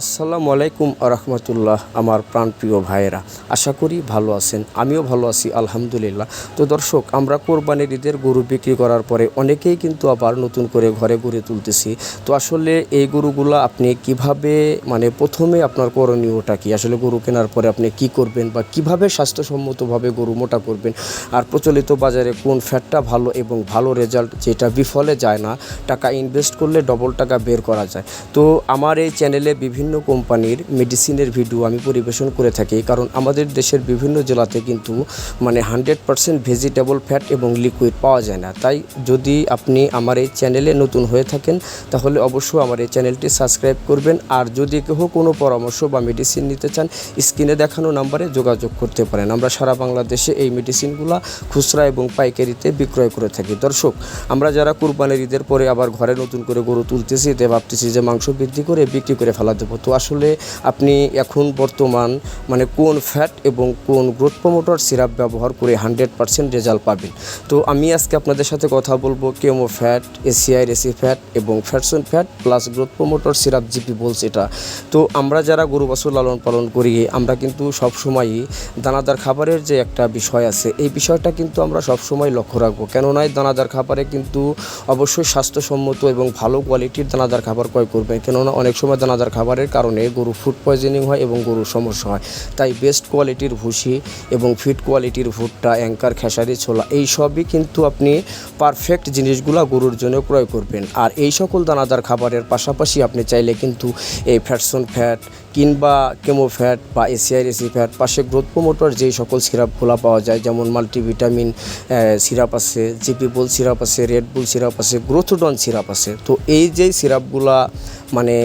আসসালামু আলাইকুম আরহামতুল্লাহ আমার প্রাণপ্রিয় ভাইয়েরা। আশা করি ভালো আছেন, আমিও ভালো আছি, আলহামদুলিল্লাহ। তো দর্শক, আমরা কোরবানির ঈদের গরু বিক্রি করার পরে অনেকেই কিন্তু আবার নতুন করে ঘরে গড়ে তুলতেছি। তো আসলে এই গরুগুলো আপনি কীভাবে মানে প্রথমে আপনার করণীয়টা কি? আসলে গরু কেনার পরে আপনি কি করবেন বা কীভাবে স্বাস্থ্যসম্মতভাবে গরু মোটা করবেন? আর প্রচলিত বাজারে কোন ফ্যাটটা ভালো এবং ভালো রেজাল্ট যেটা বিফলে যায় না, টাকা ইনভেস্ট করলে ডবল টাকা বের করা যায়। তো আমার এই চ্যানেলে বিভিন্ন কোম্পানির মেডিসিনের ভিডিও আমি পরিবেশন করে থাকি, কারণ আমাদের দেশের বিভিন্ন জেলাতে কিন্তু মানে হান্ড্রেড পারসেন্ট ভেজিটেবল ফ্যাট এবং লিকুইড পাওয়া যায় না। তাই যদি আপনি আমার এই চ্যানেলে নতুন হয়ে থাকেন, তাহলে অবশ্যই আমার এই চ্যানেলটি সাবস্ক্রাইব করবেন। আর যদি কেউ কোনো পরামর্শ বা মেডিসিন নিতে চান স্ক্রিনে দেখানো নাম্বারে যোগাযোগ করতে পারেন। আমরা সারা বাংলাদেশে এই মেডিসিনগুলো খুচরা এবং পাইকারিতে বিক্রয় করে থাকি। দর্শক, আমরা যারা কুরবানির ঈদের পরে আবার ঘরে নতুন করে গরু তুলতেছি, তে ভাবতেছি যে মাংস বৃদ্ধি করে বিক্রি করে ফেলা দেবো তো আসলে আপনি এখন বর্তমান মানে কোন ফ্যাট এবং কোন গ্রোথ প্রমোটর সিরাপ ব্যবহার করে হান্ড্রেড পারসেন্ট রেজাল্ট পাবেন? তো আমি আজকে আপনাদের সাথে কথা বলব কেমো ফ্যাট এসিআই রেসি ফ্যাট এবং Fatson fat plus growth promoter syrup GP বলছে এটা। তো আমরা যারা গরু বাছুর লালন পালন করি, আমরা কিন্তু সবসময়ই দানাদার খাবারের যে একটা বিষয় আছে, এই বিষয়টা কিন্তু আমরা সবসময় লক্ষ্য রাখব। কেননা দানাদার খাবারে কিন্তু অবশ্যই স্বাস্থ্যসম্মত এবং ভালো কোয়ালিটির দানাদার খাবার ক্রয় করবেন। কেননা অনেক সময় দানাদার খাবারের কারণে গরু ফুড পয়জনিং হয় এবং গরুর সমস্যা হয়। তাই বেস্ট কোয়ালিটির ভুসি এবং ফিট কোয়ালিটির ভুট্টা, অ্যাঙ্কার, খেসারি, ছোলা, এই সবই কিন্তু আপনি পারফেক্ট জিনিসগুলো গরুর জন্য ক্রয় করবেন। আর এই সকল দানাদার খাবারের পাশাপাশি আপনি চাইলে কিন্তু এই ফ্যাটসন ফ্যাট কিংবা কেমো ফ্যাট বা এসিআই রেসি ফ্যাট, পাশে গ্রোথ প্রমোটর যেই সকল সিরাপগুলো পাওয়া যায়, যেমন মাল্টিভিটামিন সিরাপ আছে জিপি বুল সিরাপ আছে রেড বুল সিরাপ আছে গ্রোথোডন সিরাপ আছে। তো এই যে সিরাপগুলা মানে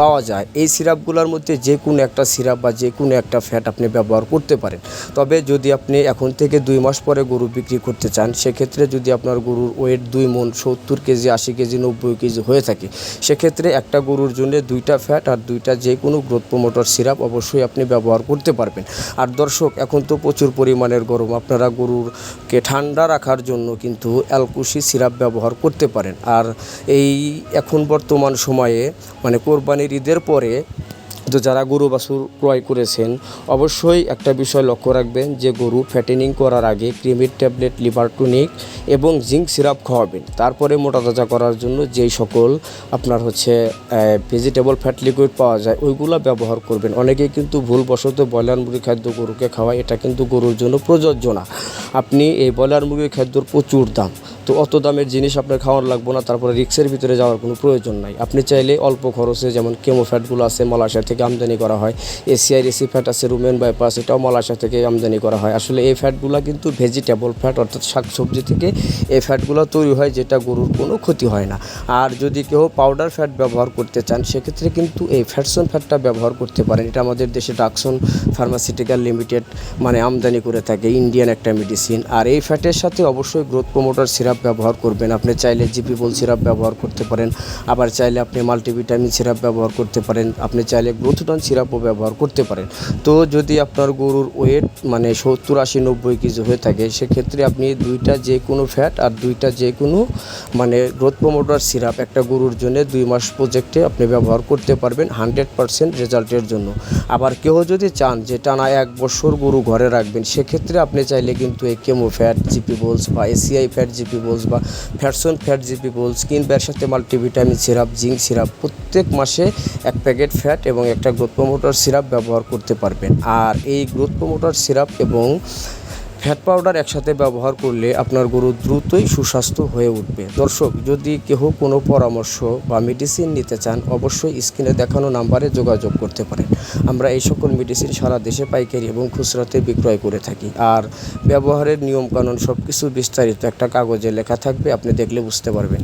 পাওয়া যায়। এই সিরাপগুলোর মধ্যে যে কোনো একটা সিরাপ বা যে কোনো একটা ফ্যাট আপনি ব্যবহার করতে পারেন। তবে যদি আপনি এখন থেকে দুই মাস পরে গরু বিক্রি করতে চান, সেক্ষেত্রে যদি আপনার গরুর ওয়েট দুই মন সত্তর কেজি, আশি কেজি, নব্বই কেজি হয়ে থাকে, সেক্ষেত্রে একটা গরুর জন্য দুইটা ফ্যাট আর দুইটা যে কোনো গ্রোথ প্রমোটর সিরাপ অবশ্যই আপনি ব্যবহার করতে পারবেন। আর দর্শক, এখন তো প্রচুর পরিমাণের গরম। আপনারা গরুরকে ঠান্ডা রাখার জন্য কিন্তু অ্যালকুশি সিরাপ ব্যবহার করতে পারেন। আর এই এখন বর্তমান সময়ে মানে কোরবানির ঈদের পরে তো যারা গরু বাছুর ক্রয় করেছেন, অবশ্যই একটা বিষয় লক্ষ্য রাখবেন যে গরু ফ্যাটেনিং করার আগে ক্রিমির ট্যাবলেট লিভার টনিক এবং জিঙ্ক সিরাপ খাওয়াবেন। তারপরে মোটা তাজা করার জন্য যেই সকল আপনার হচ্ছে ভেজিটেবল ফ্যাট লিকুইড পাওয়া যায়, ওইগুলো ব্যবহার করবেন। অনেকেই কিন্তু ভুলবশত ব্রয়লার মুরগি খাদ্য গরুকে খাওয়ায়, এটা কিন্তু গরুর জন্য প্রযোজ্য না। আপনি এই ব্রয়লার মুরগির খাদ্যর প্রচুর দাম। তো অত দামের জিনিস আপনার খাওয়ার লাগবে না, তারপরে রিক্সের ভিতরে যাওয়ার কোনো প্রয়োজন নাই। আপনি চাইলে অল্প খরচে যেমন কেমো ফ্যাটগুলো আছে মালয়েশিয়া থেকে আমদানি করা হয়, এসিআই রেসি ফ্যাট আছে, রুমেন বাইপাস, এটাও মালয়েশিয়া থেকে আমদানি করা হয়। আসলে এই ফ্যাটগুলো কিন্তু ভেজিটেবল ফ্যাট, অর্থাৎ শাকসবজি থেকে এই ফ্যাটগুলো তৈরি হয় যেটা গরুর কোনো ক্ষতি হয় না। আর যদি কেউ পাউডার ফ্যাট ব্যবহার করতে চান, সেক্ষেত্রে কিন্তু এই ফ্যাটসন ফ্যাটটা ব্যবহার করতে পারেন। এটা আমাদের দেশে ডাকসন ফার্মাসিউটিক্যাল লিমিটেড মানে আমদানি করে থাকে, ইন্ডিয়ান একটা মেডিসিন। আর এই ফ্যাটের সাথে অবশ্যই গ্রোথ প্রমোটার সিরাপ ব্যবহার করবেন। আপনি চাইলে জিপি বল সিরাপ ব্যবহার করতে পারেন। আবার চাইলে আপনি মাল্টিভিটামিন সিরাপ ব্যবহার করতে পারেন। আপনি চাইলে গ্রোথডন সিরাপও ব্যবহার করতে পারেন। তো যদি আপনার গরুর ওয়েট মানে সত্তর, আশি, নব্বই কেজি হয়ে থাকে, সেক্ষেত্রে আপনি দুইটা যে কোনো ফ্যাট আর দুইটা যে কোনো মানে গ্রোথ প্রমোটার সিরাপ একটা গরুর জন্য দুই মাস প্রজেক্টে আপনি ব্যবহার করতে পারবেন হান্ড্রেড পারসেন্ট রেজাল্টের জন্য। আবার কেউ যদি চান যে টানা এক বছর গরু ঘরে রাখবেন, সেক্ষেত্রে আপনি চাইলে কিন্তু এই কেমো ফ্যাট জিপি বোলস বা এসিআই ফ্যাট জিপি বোলস বা ফ্যাটসন ফ্যাট জি পিপলস কিংবা এর সাথে মাল্টিভিটামিন সিরাপ জিঙ্ক সিরাপ প্রত্যেক মাসে এক প্যাকেট ফ্যাট এবং একটা গ্রোথ প্রমোটার সিরাপ ব্যবহার করতে পারবেন। আর এই গ্রোথ প্রমোটার সিরাপ এবং ফ্যাট পাউডার একসাথে ব্যবহার করলে আপনার গরু দ্রুতই সুস্বাস্থ্য হয়ে উঠবে। দর্শক, যদি কেহ কোনো পরামর্শ বা মেডিসিন নিতে চান, অবশ্যই স্ক্রিনে দেখানো নাম্বারে যোগাযোগ করতে পারেন। আমরা এই সকল মেডিসিন সারা দেশে পাইকারি এবং খুচরাতে বিক্রয় করে থাকি। আর ব্যবহারের নিয়মকানুন সব কিছু বিস্তারিত একটা কাগজে লেখা থাকবে, আপনি দেখলে বুঝতে পারবেন।